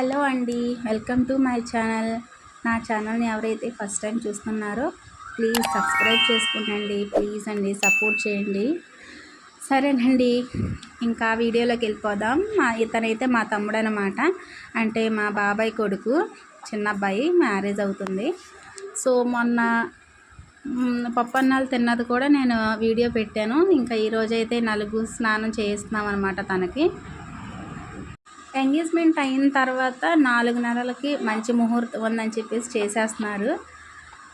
Hello అండి welcome to my channel. నా ఛానల్ని ఎవరైతే ఫస్ట్ టైం చూస్తున్నారో ప్లీజ్ సబ్స్క్రైబ్ చేసుకుంటండి ప్లీజ్ అండి సపోర్ట్ చేయండి. సరేనండి ఇంకా వీడియోలోకి వెళ్ళిపోదాం. మా ఇతనైతే మా తమ్ముడు అనమాట అంటే మా బాబాయ్ కొడుకు చిన్న అబ్బాయి మ్యారేజ్ అవుతుంది. సో మొన్న మ్, పప్పన్నాలు తిన్నది కూడా నేను వీడియో పెట్టాను. ఇంకా ఈరోజైతే నలుగు స్నానం చేయిస్తున్నాం అనమాట తనకి. ఎంగేజ్మెంట్ అయిన తర్వాత నాలుగు నెలలకి మంచి ముహూర్తం ఉందని చెప్పేసి చేసేస్తున్నారు.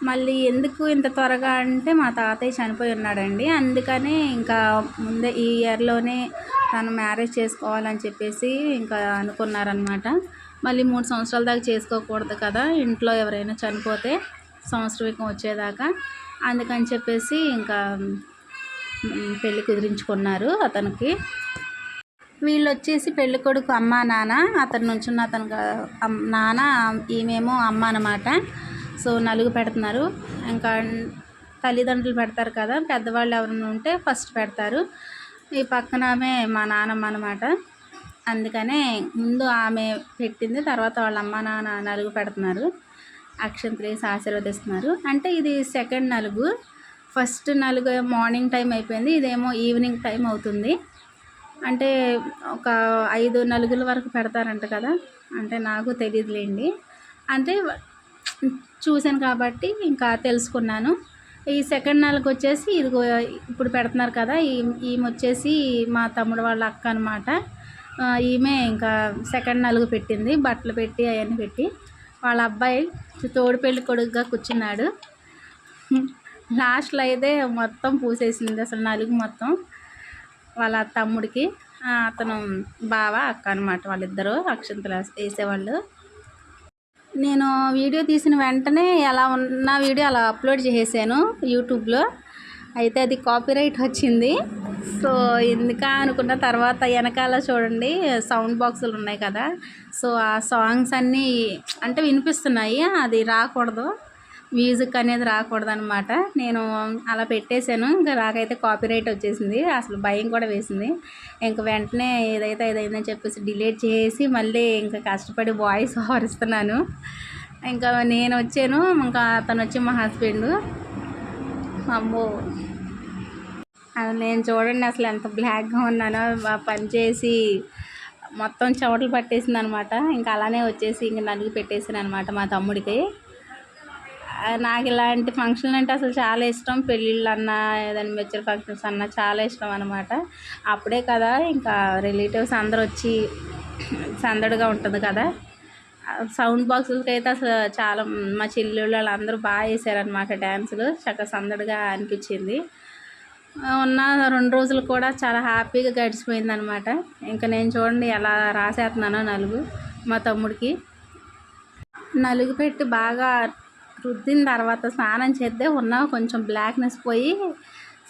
మళ్ళీ ఎందుకు ఇంత త్వరగా అంటే మా తాతయ్య చనిపోయి ఉన్నాడండి. అందుకనే ఇంకా ముందే ఈ ఇయర్లోనే తను మ్యారేజ్ చేసుకోవాలని చెప్పేసి ఇంకా అనుకున్నారనమాట మళ్ళీ మూడు సంవత్సరాల దాకా చేసుకోకూడదు కదా ఇంట్లో ఎవరైనా చనిపోతే సంవత్సరం వచ్చేదాకా. అందుకని చెప్పేసి ఇంకా పెళ్ళి కుదిరించుకున్నారు అతనికి. వీళ్ళు వచ్చేసి పెళ్ళి కొడుకు అమ్మ నాన్న. అతను నుంచి అతను నాన్న ఈమెమో అమ్మ అనమాట సో నలుగు పెడుతున్నారు. ఇంకా తల్లిదండ్రులు పెడతారు కదా పెద్దవాళ్ళు ఎవరైనా ఉంటే ఫస్ట్ పెడతారు. ఈ పక్కన ఆమె మా నాన్నమ్మ అనమాట అందుకనే ముందు ఆమె పెట్టింది తర్వాత వాళ్ళ అమ్మ నాన్న నలుగు పెడుతున్నారు. అక్షంత్రేసి ఆశీర్వదిస్తున్నారు. అంటే ఇది సెకండ్ నలుగు. ఫస్ట్ నలుగు మార్నింగ్ టైం అయిపోయింది ఇదేమో ఈవినింగ్ టైం అవుతుంది. అంటే ఒక ఐదు నలుగుల వరకు పెడతారంట కదా? అంటే నాకు తెలియదులేండి అంటే చూశాను కాబట్టి ఇంకా తెలుసుకున్నాను. ఈ సెకండ్ నెలకు వచ్చేసి ఇదిగో ఇప్పుడు పెడుతున్నారు కదా ఈమె వచ్చేసి మా తమ్ముడు వాళ్ళ అక్క అనమాట ఈమె ఇంకా సెకండ్ నలుగు పెట్టింది బట్టలు పెట్టి అవన్నీ పెట్టి. వాళ్ళ అబ్బాయి తోడు పెళ్ళి కొడుకుగా కూర్చున్నాడు. లాస్ట్లో అయితే మొత్తం పూసేసింది అసలు నలుగు మొత్తం. వాళ్ళ తమ్ముడికి అతను బావ అక్క అనమాట వాళ్ళిద్దరూ అక్షంతలు వేసేవాళ్ళు. నేను వీడియో తీసిన వెంటనే ఎలా ఉన్న వీడియో అలా అప్లోడ్ చేసేసాను యూట్యూబ్లో. అయితే అది కాపీరైట్ వచ్చింది. సో ఎందుకా అనుకున్న తర్వాత వెనకాల చూడండి సౌండ్ బాక్సులు ఉన్నాయి కదా. సో ఆ సాంగ్స్ అన్నీ అంటే వినిపిస్తున్నాయి అది రాకూడదు. మ్యూజిక్ అనేది రాకూడదు అనమాట నేను అలా పెట్టేశాను. ఇంకా నాకైతే కాపీరైట్ వచ్చేసింది. అసలు భయం కూడా వేసింది. ఇంక వెంటనే ఏదైతే ఏదైందని చెప్పేసి డిలీట్ చేసి మళ్ళీ ఇంకా కష్టపడి వాయిస్ ఓవర్ ఇంకా నేను వచ్చాను. ఇంకా అతను వచ్చి మా హస్బెండ్ అమ్మో అది నేను చూడండి అసలు ఎంత బ్లాక్గా ఉన్నానో పని చేసి మొత్తం చెమటలు పట్టేసింది అనమాట ఇంకా అలానే వచ్చేసి ఇంక నలుగు పెట్టేసాను అనమాట మా తమ్ముడికి. నాకు ఇలాంటి ఫంక్షన్లు అంటే అసలు చాలా ఇష్టం. పెళ్ళిళ్ళు అన్నా ఏదైనా మెచ్చర్ ఫంక్షన్స్ అన్నా చాలా ఇష్టం అనమాట అప్పుడే కదా ఇంకా రిలేటివ్స్ అందరు వచ్చి సందడిగా ఉంటుంది కదా. సౌండ్ బాక్సులకి అయితే అసలు చాలా మా చెల్లెళ్ళు వాళ్ళందరూ బాగా వేసారనమాట డ్యాన్సులు చక్కగా సందడిగా అనిపించింది. ఉన్న రెండు రోజులు కూడా చాలా హ్యాపీగా గడిచిపోయింది అనమాట ఇంకా నేను చూడండి ఎలా రాసేస్తున్నానో నలుగు మా తమ్ముడికి. నలుగు పెట్టి బాగా రుద్దిన తర్వాత స్నానం చేస్తే ఉన్న కొంచెం బ్లాక్నెస్ పోయి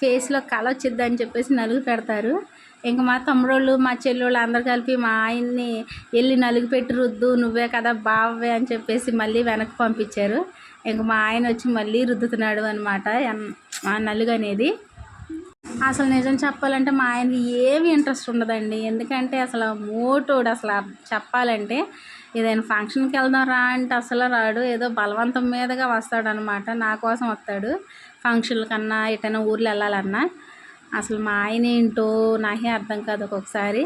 ఫేస్లో కళ వచ్చిద్ది అని చెప్పేసి నలుగు పెడతారు. ఇంక మా తమ్ముడోళ్ళు మా చెల్లెళ్ళు అందరు కలిపి మా ఆయన్ని వెళ్ళి నలుగు పెట్టి రుద్దు నువ్వే కదా బావే అని చెప్పేసి మళ్ళీ వెనక్కి పంపించారు. ఇంక మా ఆయన వచ్చి మళ్ళీ రుద్దుతున్నాడు అనమాట ఆ నలుగు అనేది. అసలు నిజం చెప్పాలంటే మా ఆయనకి ఏమి ఇంట్రెస్ట్ ఉండదండి. ఎందుకంటే అసలు మోటోడు అసలు చెప్పాలంటే ఏదైనా ఫంక్షన్కి వెళ్దాం రా అంటే అసలు రాడు. ఏదో బలవంతం మీదగా వస్తాడు అనమాట నా కోసం వస్తాడు ఫంక్షన్ల కన్నా ఎటైనా ఊర్లు వెళ్ళాలన్నా. అసలు మా ఆయన ఏంటో నాకే అర్థం కాదు ఒక్కొక్కసారి.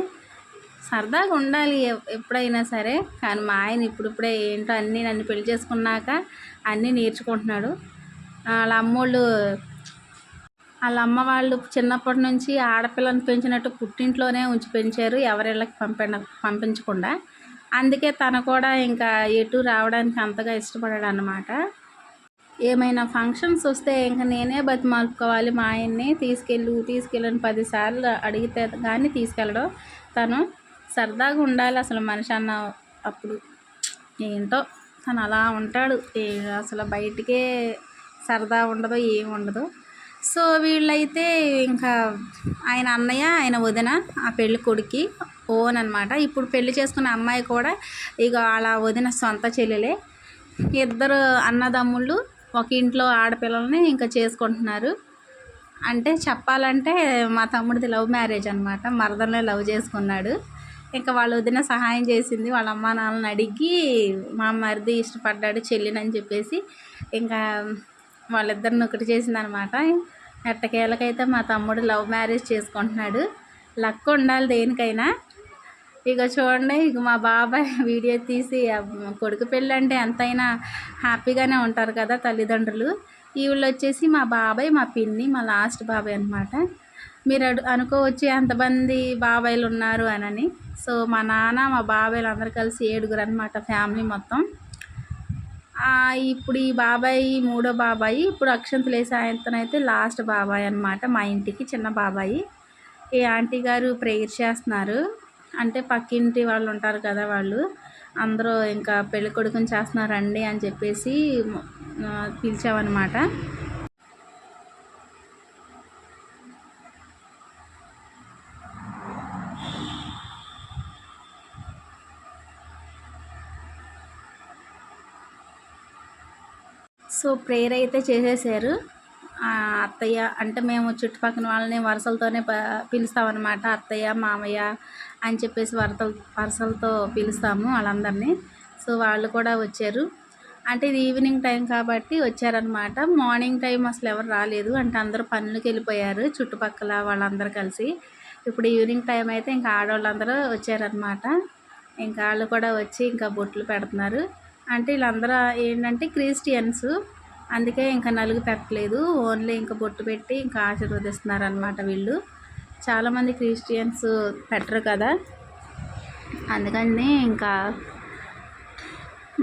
సరదాగా ఉండాలి ఎప్పుడైనా సరే. కానీ మా ఆయన ఇప్పుడిప్పుడే ఏంటో అన్నీ నన్ను పెళ్ళి చేసుకున్నాక అన్నీ నేర్చుకుంటున్నాడు. వాళ్ళ అమ్మోళ్ళు వాళ్ళ అమ్మ వాళ్ళు చిన్నప్పటి నుంచి ఆడపిల్లని పెంచినట్టు పుట్టింట్లోనే ఉంచి పెంచారు. ఎవరిళ్ళకి పంపిన పంపించకుండా. అందుకే తను కూడా ఇంకా ఎటు రావడానికి అంతగా ఇష్టపడాడు అనమాట ఏమైనా ఫంక్షన్స్ వస్తే ఇంకా నేనే బతిమాలుకోవాలి మా ఆయన్ని తీసుకెళ్ళు తీసుకెళ్ళని పదిసార్లు అడిగితే కానీ తీసుకెళ్ళడం. తను సరదాగా ఉండాలి అసలు మనిషి అన్న అప్పుడు. ఏంటో తను అలా ఉంటాడు. అసలు బయటికే సరదా ఉండదు ఏం ఉండదు. సో వీళ్ళైతే ఇంకా ఆయన అన్నయ్య ఆయన వదిన ఆ పెళ్ళి కొడుకి ఓన్ అనమాట ఇప్పుడు పెళ్ళి చేసుకున్న అమ్మాయి కూడా ఇక వాళ్ళ వదిన సొంత చెల్లెలే. ఇద్దరు అన్నదమ్ముళ్ళు ఒక ఇంట్లో ఆడపిల్లల్ని ఇంకా చేసుకుంటున్నారు. అంటే చెప్పాలంటే మా తమ్ముడిది లవ్ మ్యారేజ్ అనమాట మరదల్ని లవ్ చేసుకున్నాడు. ఇంకా వాళ్ళు వదిన సహాయం చేసింది. వాళ్ళ అమ్మ నాన్నని అడిగి మా మరిది ఇష్టపడ్డాడు చెల్లినని చెప్పేసి ఇంకా వాళ్ళిద్దరిని ఒకటి చేసిందనమాట ఎట్టకేళ్ళకైతే మా తమ్ముడు లవ్ మ్యారేజ్ చేసుకుంటున్నాడు. లక్ ఉండాలి దేనికైనా. ఇక చూడండి ఇక మా బాబాయ్ వీడియో తీసి కొడుకు పెళ్ళి అంటే ఎంతైనా హ్యాపీగానే ఉంటారు కదా తల్లిదండ్రులు. వీళ్ళు వచ్చేసి మా బాబాయ్ మా పిన్ని మా లాస్ట్ బాబాయ్ అనమాట మీరు అడు అనుకోవచ్చు ఎంతమంది బాబాయ్లు ఉన్నారు అనని. సో మా నాన్న మా బాబాయ్లు అందరు కలిసి ఏడుగురు అనమాట ఫ్యామిలీ మొత్తం. ఇప్పుడు ఈ బాబాయ్ మూడో బాబాయి ఇప్పుడు అక్షంతలు వేసే ఆయనతోనైతే లాస్ట్ బాబాయ్ అనమాట మా ఇంటికి చిన్న బాబాయి. ఈ ఆంటీ గారు ప్రేయర్ చేస్తున్నారు. అంటే పక్కింటి వాళ్ళు ఉంటారు కదా వాళ్ళు అందరూ ఇంకా పెళ్ళి కొడుకుని చేస్తున్నారండి అని చెప్పేసి పిలిచామన్నమాట. సో ప్రేయర్ అయితే చేసేసారు. అత్తయ్య అంటే మేము చుట్టుపక్కల వాళ్ళని వరుసలతోనే ప పిలుస్తామన్నమాట. అత్తయ్య మామయ్య అని చెప్పేసి వరసలు వరుసలతో పిలుస్తాము వాళ్ళందరినీ. సో వాళ్ళు కూడా వచ్చారు. అంటే ఇది ఈవినింగ్ టైం కాబట్టి వచ్చారనమాట మార్నింగ్ టైం అసలు ఎవరు రాలేదు. అంటే అందరూ పనులకు వెళ్ళిపోయారు చుట్టుపక్కల వాళ్ళందరూ కలిసి. ఇప్పుడు ఈవినింగ్ టైం అయితే ఇంకా ఆడవాళ్ళందరూ వచ్చారనమాట ఇంకా వాళ్ళు కూడా వచ్చి ఇంకా బొట్లు పెడుతున్నారు. అంటే వీళ్ళందరూ ఏంటంటే క్రిస్టియన్స్. అందుకే ఇంకా నలుగు పెట్టలేదు. ఓన్లీ ఇంకా బొట్టు పెట్టి ఇంకా ఆశీర్వదిస్తున్నారు అనమాట వీళ్ళు. చాలామంది క్రిస్టియన్స్ పెట్టరు కదా. అందుకని ఇంకా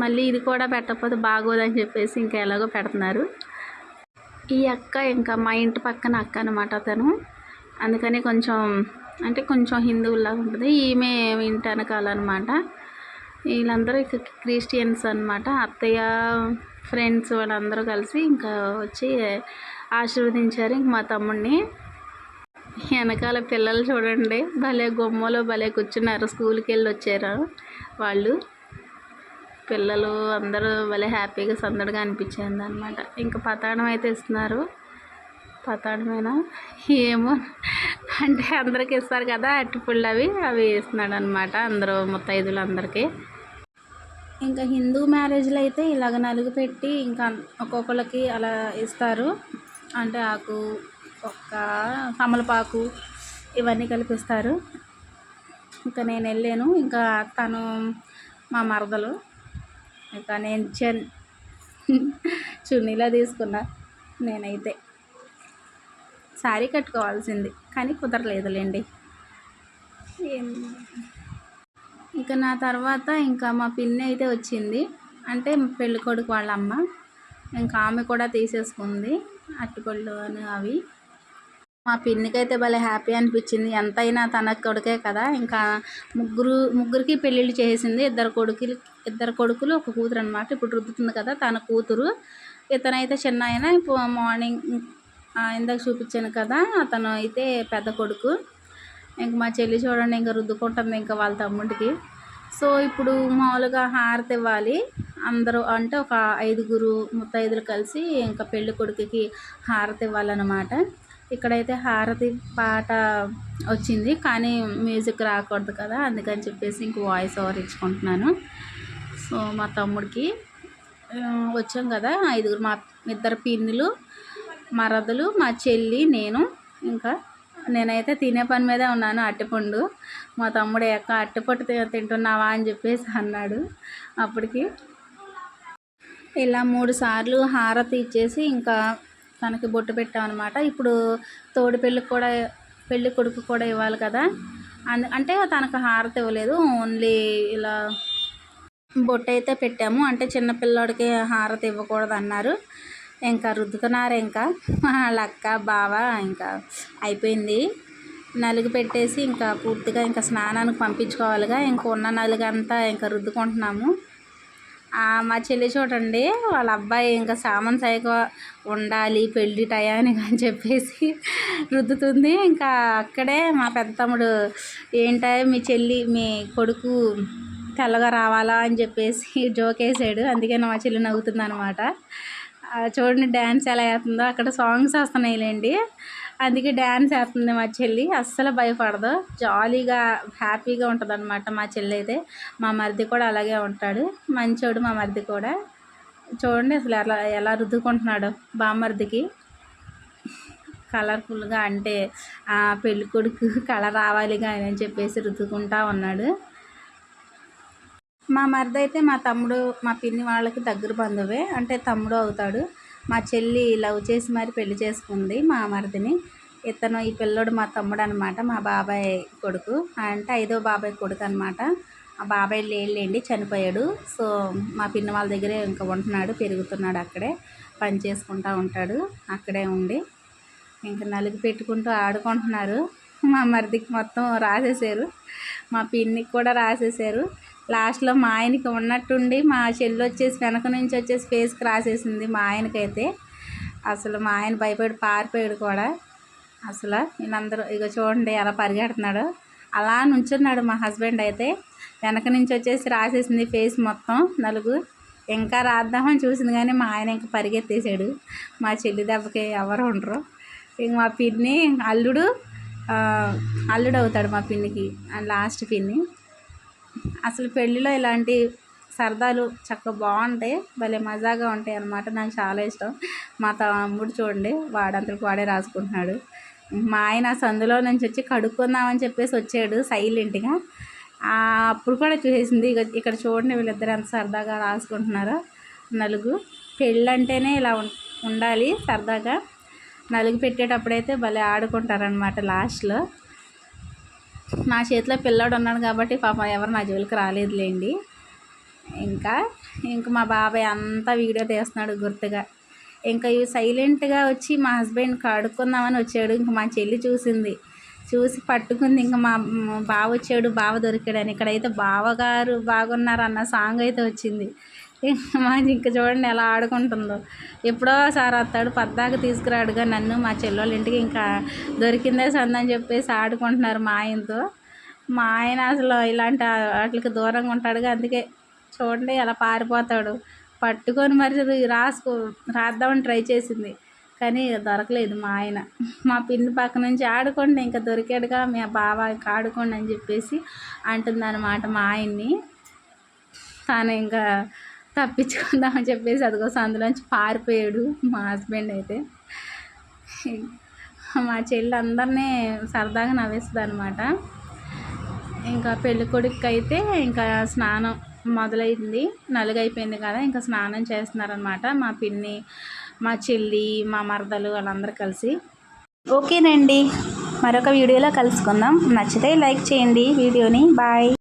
మళ్ళీ ఇది కూడా పెట్టకపోతే బాగోదని చెప్పేసి ఇంకా ఎలాగో పెడుతున్నారు. ఈ అక్క ఇంకా మా ఇంటి పక్కన అక్క అనమాట తను అందుకని కొంచెం అంటే కొంచెం హిందువులాగా ఉంటుంది. ఈమె ఇంటి అనమాట వీళ్ళందరూ ఇక క్రిస్టియన్స్ అనమాట అత్తయ్య ఫ్రెండ్స్ వాళ్ళందరూ కలిసి ఇంకా వచ్చి ఆశీర్వదించారు ఇంక మా తమ్ముడిని వెనకాల పిల్లలు చూడండి. భలే గుమ్మలో భలే కూర్చున్నారు. స్కూల్కి వెళ్ళి వచ్చారు వాళ్ళు. పిల్లలు అందరూ భలే హ్యాపీగా సందడిగా అనిపించింది అనమాట ఇంకా పతాడం అయితే ఇస్తున్నారు. పతాడమేనా ఏమో. అంటే అందరికి ఇస్తారు కదా అట్టుపుళ్ళు అవి. అవి ఇస్తున్నాడు అనమాట అందరూ ముత్తైదులు అందరికీ ఇంకా హిందూ మ్యారేజ్లో అయితే ఇలాగ నలుగు పెట్టి ఇంకా ఒక్కొక్కరికి అలా ఇస్తారు. అంటే ఆకు ఒక్క తమలపాకు ఇవన్నీ కలిపిస్తారు. ఇంకా నేను వెళ్ళాను. ఇంకా తను మా మరదలు. ఇంకా నేను చెన్ చున్నీలా తీసుకున్నా నేనైతే. శారీ కట్టుకోవాల్సింది కానీ కుదరలేదులేండి. ఏం- ఇక నా తర్వాత ఇంకా మా పిన్ని అయితే వచ్చింది. అంటే పెళ్ళి కొడుకు వాళ్ళ అమ్మ. ఇంకా ఆమె కూడా తీసేసుకుంది. అట్టుపళ్ళు అని అవి. మా పిన్నికి అయితే భలే హ్యాపీ అనిపించింది. ఎంతైనా తన కొడుకే కదా. ఇంకా ముగ్గురు ముగ్గురికి పెళ్ళిళ్ళు చేసింది. ఇద్దరు కొడుకులు ఇద్దరు కొడుకులు ఒక కూతురు అనమాట ఇప్పుడు రుద్దుతుంది కదా తన కూతురు. ఇతనైతే చిన్న ఆయన. ఇప్పుడు మార్నింగ్ ఇందాక చూపించాను కదా. అతను అయితే పెద్ద కొడుకు. ఇంక మా చెల్లి చూడండి ఇంకా రుద్దుకుంటుంది ఇంకా వాళ్ళ తమ్ముడికి. సో ఇప్పుడు మామూలుగా హారతి ఇవ్వాలి. అందరూ అంటే ఒక ఐదుగురు ముత్తైదులు కలిసి ఇంకా పెళ్ళి కొడుకుకి హారతి ఇవ్వాలన్నమాట. ఇక్కడైతే హారతి పాట వచ్చింది కానీ మ్యూజిక్ రాకూడదు కదా అందుకని చెప్పేసి ఇంక వాయిస్ ఓవర్ ఇచ్చుకుంటున్నాను. సో మా తమ్ముడికి వచ్చాం కదా ఐదుగురు మా ఇద్దరు పిన్నులు మరదలు మా చెల్లి నేను ఇంకా నేనైతే తినే పని మీదే ఉన్నాను అట్టిపండు. మా తమ్ముడు ఎక్క అట్టిపట్టు తింటున్నావా? అని చెప్పేసి అన్నాడు. అప్పటికి ఇలా మూడు సార్లు హారతి ఇచ్చేసి ఇంకా తనకి బొట్టు పెట్టామన్నమాట. ఇప్పుడు తోడి పెళ్ళికి కూడా పెళ్ళి కొడుకు కూడా ఇవ్వాలి కదా. అందు అంటే తనకు హారతి ఇవ్వలేదు. ఓన్లీ ఇలా బొట్టు అయితే పెట్టాము. అంటే చిన్న పిల్లోడికి హారతి ఇవ్వకూడదు అన్నారు ఇంకా రుద్దుతున్నారు ఇంకా. వాళ్ళ అక్క బావ ఇంకా అయిపోయింది. నలుగు పెట్టేసి ఇంకా పూర్తిగా ఇంకా స్నానానికి పంపించుకోవాలిగా. ఇంకా ఉన్న నలుగంతా ఇంకా రుద్దుకుంటున్నాము. మా చెల్లి చూడండి వాళ్ళ అబ్బాయి ఇంకా సామాన్ సైకో ఉండాలి పెళ్ళి టయానికి అని చెప్పేసి రుద్దుతుంది. ఇంకా అక్కడే మా పెద్ద తమ్ముడు ఏంటో మీ చెల్లి మీ కొడుకు తెల్లగా రావాలా? అని చెప్పేసి జోకేసాడు. అందుకే మా చెల్లి నవ్వుతుంది అనమాట చూడండి డ్యాన్స్ ఎలా వేస్తుందో. అక్కడ సాంగ్స్ వస్తున్నాయిలేండి. అందుకే డ్యాన్స్ వేస్తుంది మా చెల్లి. అస్సలు భయపడదు. జాలీగా హ్యాపీగా ఉంటుంది అనమాట మా చెల్లి అయితే. మా మరిది కూడా అలాగే ఉంటాడు. మంచోడు మా మరిది కూడా. చూడండి అసలు ఎలా ఎలా రుద్దుకుంటున్నాడు బామ్మరిదికి కలర్ఫుల్గా అంటే ఆ కళ రావాలి కానీ రావాలిగా అని చెప్పేసి రుద్దుకుంటా ఉన్నాడు. మా మరిది అయితే మా తమ్ముడు మా పిన్ని వాళ్ళకి దగ్గర బంధువే. అంటే తమ్ముడు అవుతాడు. మా చెల్లి లవ్ చేసి మరి పెళ్ళి చేసుకుంది మా మరిదిని. ఇతను ఈ పిల్లోడు మా తమ్ముడు అనమాట మా బాబాయ్ కొడుకు. అంటే ఐదో బాబాయ్ కొడుకు అనమాట. ఆ బాబాయ్ లేళ్ళండి చనిపోయాడు. సో మా పిన్ని వాళ్ళ దగ్గరే ఇంకా ఉంటున్నాడు పెరుగుతున్నాడు అక్కడే. పని చేసుకుంటూ ఉంటాడు అక్కడే ఉండి. ఇంకా నలుగు పెట్టుకుంటూ ఆడుకుంటున్నారు. మా మరిదికి మొత్తం రాసేసారు మా పిన్నికి కూడా రాసేసారు లాస్ట్లో మా ఆయనకి ఉన్నట్టుండి మా చెల్లి వచ్చేసి వెనక నుంచి వచ్చేసి ఫేస్కి రాసేసింది మా ఆయనకైతే. అసలు మా ఆయన భయపడి పారిపోయాడు కూడా. అసలు వీళ్ళందరూ ఇక చూడండి ఎలా పరిగెడుతున్నాడు. అలా నుంచున్నాడు మా హస్బెండ్ అయితే. వెనక నుంచి వచ్చేసి రాసేసింది ఫేస్ మొత్తం నలుగు. ఇంకా రాద్దామని చూసింది కానీ మా ఆయన ఇంకా పరిగెత్తేసాడు. మా చెల్లి దెబ్బకి ఎవరు ఉండరు. ఇంక మా పిన్ని అల్లుడు అల్లుడు అవుతాడు మా పిన్నికి లాస్ట్ పిన్ని. అసలు పెళ్ళిలో ఇలాంటి సరదాలు చక్కగా బాగుంటాయి. భలే మజాగా ఉంటాయి అన్నమాట. నాకు చాలా ఇష్టం. మా తమ్ముడు చూడండి వాడంతకు వాడే రాసుకుంటున్నాడు. మా ఆయన సందులో నుంచి వచ్చి కడుక్కుందామని చెప్పేసి వచ్చాడు సైలెంట్గా. అప్పుడు కూడా చూసేసింది ఇక ఇక్కడ చూడండి వీళ్ళిద్దరు ఎంత సరదాగా రాసుకుంటున్నారో నలుగు. పెళ్ళంటేనే ఇలా ఉండాలి సరదాగా. నలుగు పెట్టేటప్పుడైతే భలే ఆడుకుంటారనమాట లాస్ట్లో. నా చేతిలో పిల్లాడు ఉన్నాడు కాబట్టి పాప ఎవరు నా జోలికి రాలేదులేండి. ఇంకా ఇంక మా బాబాయ్ అంతా వీడియో తీస్తున్నాడు గుర్తుగా. ఇంకా ఇవి సైలెంట్గా వచ్చి మా హస్బెండ్ కడుక్కుందామని వచ్చాడు. ఇంక మా చెల్లి చూసింది. చూసి పట్టుకుంది. ఇంకా మా బావ వచ్చాడు. బావ దొరికాడని ఇక్కడైతే బావగారు బాగున్నారు అన్న సాంగ్ అయితే వచ్చింది. మాది ఇంకా చూడండి ఎలా ఆడుకుంటుందో. ఎప్పుడో సార్ వస్తాడు పద్దాక తీసుకురాడుగా నన్ను మా చెల్లెళ్ళ ఇంటికి ఇంకా దొరికిందే సందని చెప్పేసి ఆడుకుంటున్నారు మా ఆయనతో. మా ఆయన అసలు ఇలాంటి వాటికి దూరంగా ఉంటాడుగా అందుకే చూడండి ఎలా పారిపోతాడు. పట్టుకొని మరి రాసుకో రాద్దామని ట్రై చేసింది కానీ దొరకలేదు మా ఆయన. మా పిన్ని పక్క నుంచి ఆడుకోండి ఇంకా దొరికాడుగా మీ బావ ఆడుకోండి అని చెప్పేసి అంటుందన్నమాట మా ఆయన్ని. తను ఇంకా తప్పించుకుందామని చెప్పేసి అదికోసం అందులోంచి పారిపోయాడు మా హస్బెండ్ అయితే. మా చెల్లి అందరినీ సరదాగా నవ్వేస్తుంది అనమాట ఇంకా పెళ్ళి కొడుకు అయితే ఇంకా స్నానం మొదలైంది. నలుగైపోయింది కదా ఇంకా స్నానం చేస్తున్నారనమాట మా పిన్ని మా చెల్లి మా మరదలు వాళ్ళందరూ కలిసి. ఓకేనండి మరొక వీడియోలో కలుసుకుందాం. నచ్చితే లైక్ చేయండి వీడియోని. బాయ్.